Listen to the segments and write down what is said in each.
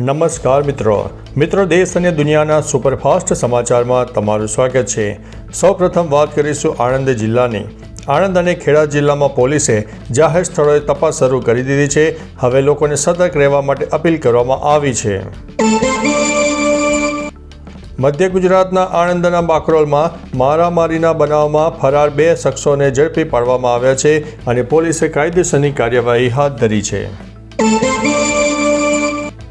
નમસ્કાર મિત્રો. મિત્રો, દેશ અને દુનિયાના સુપરફાસ્ટ સમાચારમાં તમારું સ્વાગત છે. સૌપ્રથમ વાત કરીશું આણંદ જિલ્લાની. આણંદ અને ખેડા જિલ્લામાં પોલીસે જાહેર સ્થળોએ તપાસ શરૂ કરી દીધી છે. હવે લોકોને સતર્ક રહેવા માટે અપીલ કરવામાં આવી છે. મધ્ય ગુજરાતના આણંદના બાકરોલમાં મારામારીના બનાવમાં ફરાર બે શખ્સોને ઝડપી પાડવામાં આવ્યા છે અને પોલીસે કાયદેસરની કાર્યવાહી હાથ ધરી છે.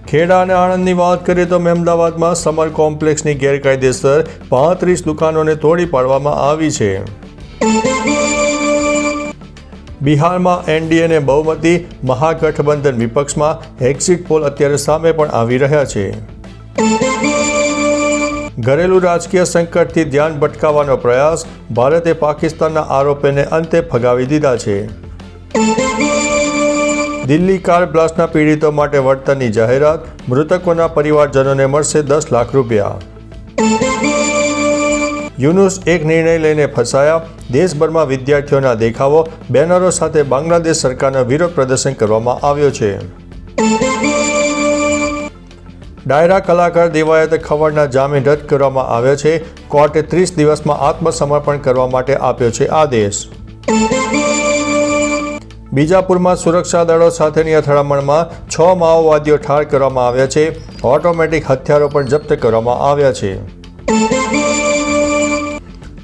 ખેડા અને આણંદની વાત કરીએ તો અમદાવાદમાં સમર કોમ્પ્લેક્સની ગેરકાયદેસર પાંત્રીસ દુકાનોને તોડી પાડવામાં આવી છે. બિહારમાં એનડીએને બહુમતી, મહાગઠબંધન વિપક્ષમાં એક્ઝિટ પોલ અત્યારે સામે પણ આવી રહ્યા છે. ઘરેલું રાજકીય સંકટથી ધ્યાન ભટકાવવાનો પ્રયાસ, ભારતે પાકિસ્તાનના આરોપોને અંતે ફગાવી દીધા છે. દિલ્હી કાર બ્લાસ્ટના પીડિતો માટે વળતરની જાહેરાત, મૃતકોના પરિવારજનોને મળશે દસ લાખ રૂપિયા. યુનુસ એક નિર્ણય લઈને ફસાયા. દેશભરમાં વિદ્યાર્થીઓના દેખાવો, બેનરો સાથે બાંગ્લાદેશ સરકારનો વિરોધ પ્રદર્શન કરવામાં આવ્યો છે. ડાયરા કલાકાર દેવાયત ખવડના જામીન રદ કરવામાં આવ્યા છે. કોર્ટે ત્રીસ દિવસમાં આત્મસમર્પણ કરવા માટે આપ્યો છે આદેશ. બીજાપુરમાં સુરક્ષા દળો સાથેની અથડામણમાં છ માઓવાદીઓ ઠાર કરવામાં આવ્યા છે. ઓટોમેટિક હથિયારો પણ જપ્ત કરવામાં આવ્યા છે.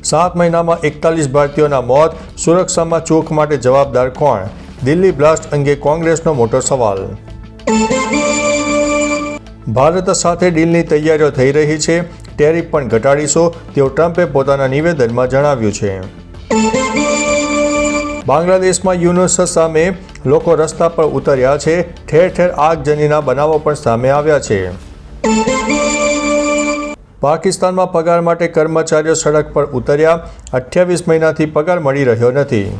સાત મહિનામાં એકતાલીસ ભારતીયોના મોત, સુરક્ષામાં ચૂક માટે જવાબદાર કોણ? દિલ્હી બ્લાસ્ટ અંગે કોંગ્રેસનો મોટો સવાલ. ભારત સાથે ડીલની તૈયારીઓ થઈ રહી છે. ટેરિફ પણ ઘટાડીશો, તેવું ટ્રમ્પે પોતાના નિવેદનમાં જણાવ્યું છે. બાંગ્લાદેશમાં યુનુસ સામે લોકો રસ્તા પર ઉતર્યા છે. ઠેર ઠેર આગજનીના બનાવો પણ સામે આવ્યા છે. પાકિસ્તાનમાં પગાર માટે કર્મચારીઓ સડક પર ઉતર્યા. અઠ્યાવીસ મહિનાથી પગાર મળી રહ્યો નથી.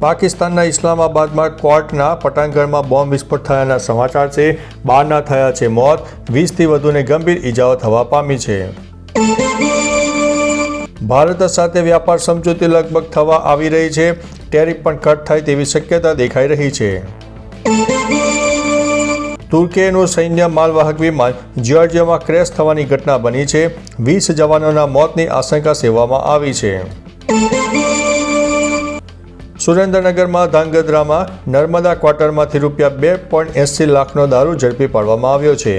પાકિસ્તાનના ઇસ્લામાબાદમાં કોર્ટના પટાંગણમાં બોમ્બ વિસ્ફોટ થયાના સમાચાર છે. બારના થયા છે મોત. વીસથી વધુને ગંભીર ઈજાઓ થવા પામી છે. ભારત સાથે વ્યાપાર સમજૂતી લગભગ થવા આવી રહી છે. ટેરિફ પણ કટ થાય તેવી શક્યતા દેખાઈ રહી છે. તુર્કીનું સૈન્ય માલવાહક વિમાન જ્યોર્જિયામાં ક્રેશ થવાની ઘટના બની છે. વીસ જવાનોના મોતની આશંકા સેવામાં આવી છે. સુરેન્દ્રનગરમાં ધાંગધ્રામાં નર્મદા ક્વાર્ટરમાંથી રૂપિયા બે પોઈન્ટ એંસી લાખનો દારૂ ઝડપી પાડવામાં આવ્યો છે.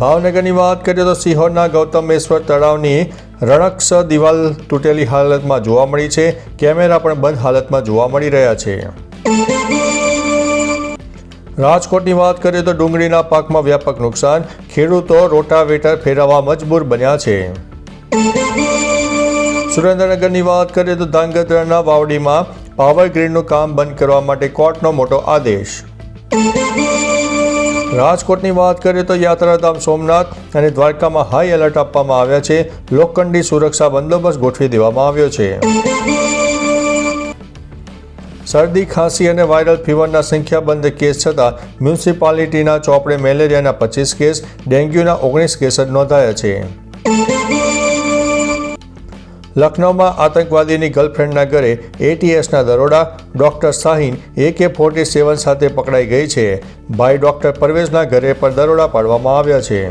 ભાવનગરની વાત કરીએ તો સિહોરના ગૌતમેશ્વર તળાવની રણક્ષ દિવાલ તૂટેલી હાલતમાં જોવા મળી છે. કેમેરા પણ બંધ હાલતમાં જોવા મળી રહ્યા છે. રાજકોટની વાત કરીએ તો ડુંગળીના પાકમાં વ્યાપક નુકસાન. ખેડૂતો રોટાવેટર ફેરવવા મજબૂર બન્યા છે. સુરેન્દ્રનગરની વાત કરીએ તો ધાંગધ્રાના વાવડીમાં પાવર ગ્રીડનું કામ બંધ કરવા માટે કોર્ટનો મોટો આદેશ. રાજકોટની વાત કરીએ તો યાત્રાધામ સોમનાથ અને દ્વારકામાં હાઈ એલર્ટ આપવામાં આવ્યા છે. લોખંડી સુરક્ષા બંદોબસ્ત ગોઠવી દેવામાં આવ્યો છે. શરદી, ખાંસી અને વાયરલ ફીવરના સંખ્યાબંધ કેસ છતાં મ્યુનિસિપાલિટીના ચોપડે મેલેરિયાના પચીસ કેસ, ડેન્ગ્યુના ઓગણીસ કેસ જ નોંધાયા છે. લખનૌમાં આતંકવાદીની ગર્લફ્રેન્ડના ઘરે એટીએસના દરોડા ડોક્ટર શાહીન એકે ફોર્ટી સેવન સાથે પકડાઈ ગઈ છે. ભાઈ ડોક્ટર પરવેઝના ઘરે પર દરોડા પાડવામાં આવ્યા છે.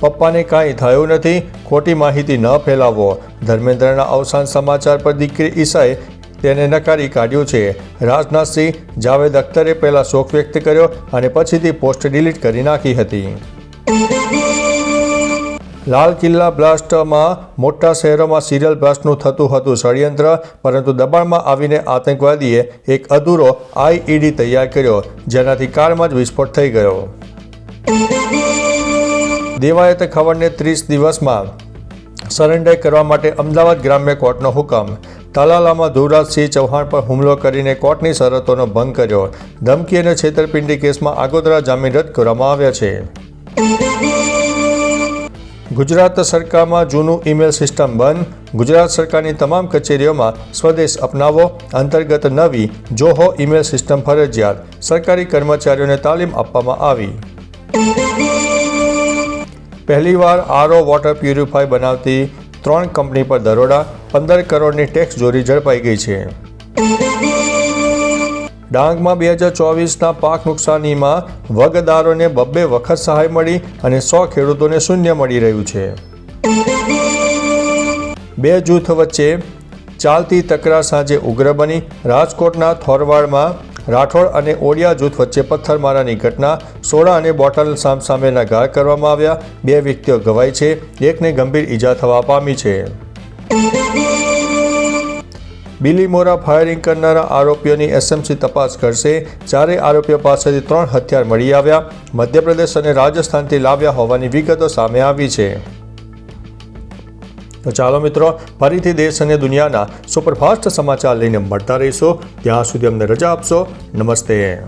પપ્પાને કાંઈ થયું નથી, ખોટી માહિતી ન ફેલાવો. ધર્મેન્દ્રના અવસાન સમાચાર પર દીકરી ઈશાએ તેને નકારી કાઢ્યું છે. રાજનાથસિંહ જાવેદ અખ્તરે પહેલા શોક વ્યક્ત કર્યો અને પછીથી પોસ્ટ ડિલીટ કરી નાખી હતી. લાલ કિલ્લા બ્લાસ્ટમાં મોટા શહેરોમાં સિરિયલ બ્લાસ્ટનું થતું હતું ષડયંત્ર, પરંતુ દબાણમાં આવીને આતંકવાદીએ એક અધૂરો આઈઈડી તૈયાર કર્યો, જેનાથી કારમાં જ વિસ્ફોટ થઈ ગયો. દેવાયત ખબરને ત્રીસ દિવસમાં સરેન્ડર કરવા માટે અમદાવાદ ગ્રામ્ય કોર્ટનો હુકમ. તાલાલામાં ધુવરાજસિંહ ચૌહાણ પર હુમલો કરીને કોર્ટની શરતોનો ભંગ કર્યો. ધમકી અને છેતરપિંડી કેસમાં આગોતરા જામીન રદ કરવામાં આવ્યા છે. ગુજરાત સરકારમાં જૂનું ઈમેલ સિસ્ટમ બંધ. ગુજરાત સરકારની તમામ કચેરીઓમાં સ્વદેશ અપનાવો. અંતર્ગત નવી, જોહો ઈમેલ સિસ્ટમ ફરજિયાત. સરકારી કર્મચારીઓને તાલીમ આપવામાં આવી. પહેલીવાર આરઓ વોટર પ્યુરિફાય બનાવતી ત્રણ કંપની પર દરોડા. પંદર કરોડની ટેક્સ ચોરી ઝડપાઈ ગઈ છે. ડાંગમાં બે હજાર ચોવીસના પાક નુકસાનીમાં વગદારોને બબ્બે વખત સહાય મળી અને સો ખેડૂતોને શૂન્ય મળી રહ્યું છે. બે જૂથ વચ્ચે ચાલતી તકરાર સાંજે ઉગ્ર બની. રાજકોટના થોરવાડમાં રાઠોડ અને ઓડિયા જૂથ વચ્ચે પથ્થરમારાની ઘટના. સોડા અને બોટલ સામસામેના ઘા કરવામાં આવ્યા. બે વ્યક્તિઓ ઘવાઈ છે. એકને ગંભીર ઈજા થવા પામી છે. બિલીમોરા ફાયરિંગ કરનારા આરોપીઓની એસએમસી તપાસ કરશે. ચારે આરોપીઓ પાસેથી ત્રણ હથિયાર મળી આવ્યા. મધ્યપ્રદેશ અને રાજસ્થાનથી લાવ્યા હોવાની વિગતો સામે આવી છે. તો ચાલો મિત્રો, ફરીથી દેશ અને દુનિયાના સુપરફાસ્ટ સમાચાર લઈને મળતા રહીશું. ત્યાં સુધી અમને રજા આપશો. નમસ્તે.